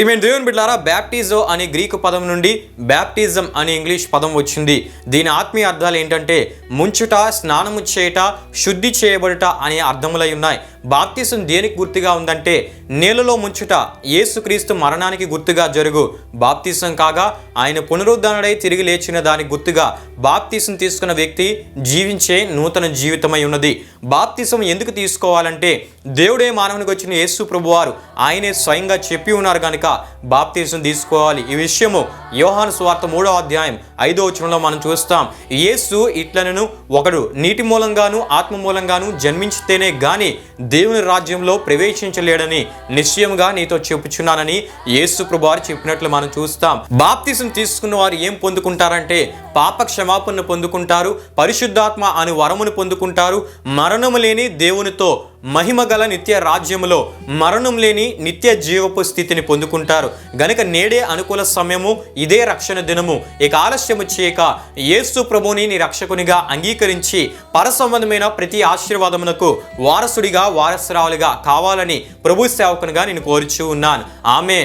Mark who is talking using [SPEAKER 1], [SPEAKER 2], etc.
[SPEAKER 1] ప్రిమేన్ దేవుని బిడ్డారా బ్యాప్టిజో అనే గ్రీకు పదం నుండి బ్యాప్టిజం అనే ఇంగ్లీష్ పదం వచ్చింది. దీని ఆత్మీయ అర్థాలు ఏంటంటే ముంచుట స్నానము చేయుట శుద్ధి చేయబడుట అనే అర్థములై ఉన్నాయి. బాప్తిసం దేనికి గుర్తుగా ఉందంటే నేలలో ముంచుట యేసుక్రీస్తు మరణానికి గుర్తుగా జరుగు. బాప్తిసం కాగా ఆయన పునరుద్ధరణడై తిరిగి లేచిన దానికి గుర్తుగా బాప్తిసం తీసుకున్న వ్యక్తి జీవించే నూతన జీవితమై ఉన్నది. బాప్తిసం ఎందుకు తీసుకోవాలంటే దేవుడే మానవునికి వచ్చిన యేసు ప్రభువారు ఆయనే స్వయంగా చెప్పి ఉన్నారు కనుక బాప్తీసం తీసుకోవాలి. ఈ విషయము యోహాను స్వార్థ మూడో అధ్యాయం ఐదో వచనంలో మనం చూస్తాం. యేసు ఇట్లనను ఒకడు నీటి మూలంగాను ఆత్మ మూలంగాను జన్మించితేనే గాని దేవుని రాజ్యంలో ప్రవేశించలేడని నిశ్చయంగా నీతో చెప్పుచున్నానని యేసు ప్రభువారు చెప్పినట్లు మనం చూస్తాం. బాప్తీసం తీసుకున్న వారు ఏం పొందుకుంటారంటే పాప క్షమాపణను పొందుకుంటారు పరిశుద్ధాత్మ అను వరమును పొందుకుంటారు మరణము లేని దేవునితో మహిమ గల నిత్య రాజ్యములో మరణం లేని నిత్య జీవపు స్థితిని పొందుకుంటారు. గనుక నేడే అనుకూల సమయము ఇదే రక్షణ దినము. ఇక ఆలస్యము చేయక యేసు ప్రభుని నీ రక్షకునిగా అంగీకరించి పరసంబంధమైన ప్రతి ఆశీర్వాదమునకు వారసుడిగా వారసురాలుగా కావాలని ప్రభు సేవకునిగా నేను కోరుచూ ఉన్నాను. ఆమె